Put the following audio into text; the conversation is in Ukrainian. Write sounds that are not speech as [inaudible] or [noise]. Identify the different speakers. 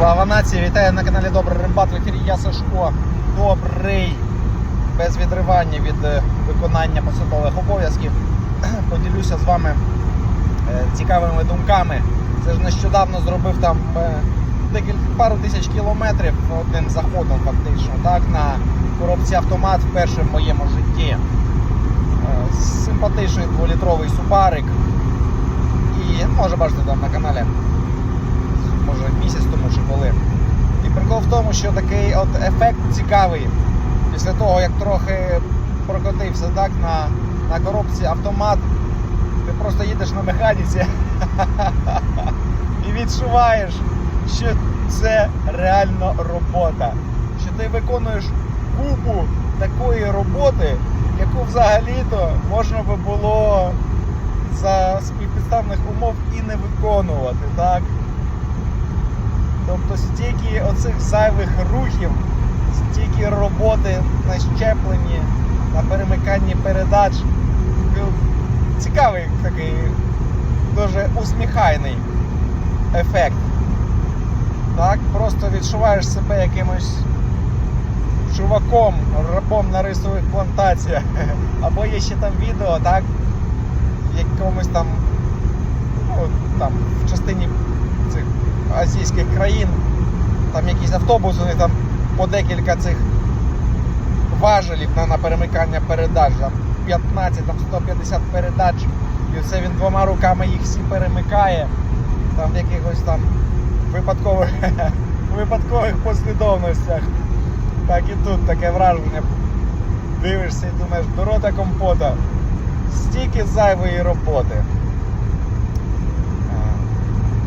Speaker 1: Слава нації! Вітаю на каналі Добрий Римбат. В ефірі я Сашко. Добрий. Без відривання від е, виконання посадових обов'язків. [clears throat] Поділюся з вами е, цікавими думками. Це ж нещодавно зробив там е, декілька пару тисяч кілометрів одним заходом, фактично, так, на коробці автомат вперше в моєму житті. Симпатичний дволітровий субарик. І може бачите там на каналі може місяць тому коли. І прикол в тому, що такий от ефект цікавий. Після того, як трохи прокотився так, на, на коробці автомат, ти просто їдеш на механіці [laughs] і відчуваєш, що це реально робота. Що ти виконуєш купу такої роботи, яку взагалі-то можна би було за співпідставних умов і не виконувати. так? Тобто стільки оцих зайвих рухів, стільки роботи на щепленні, на перемиканні передач. Ну, Цікавий такий дуже усміхайний ефект. Так, просто відчуваєш себе якимось чуваком, рабом на рисових плантаціях. [laughs] Або є ще там відео, так, якомусь там, ну, там, в частині азійських країн, там якийсь автобус, у там по декілька цих важелів на, на перемикання передач, там 15, там 150 передач, і це він двома руками їх всі перемикає, там в якихось там випадкових, [laughs] випадкових послідовностях. Так і тут таке враження. Дивишся і думаєш, до рота компота. Стільки зайвої роботи.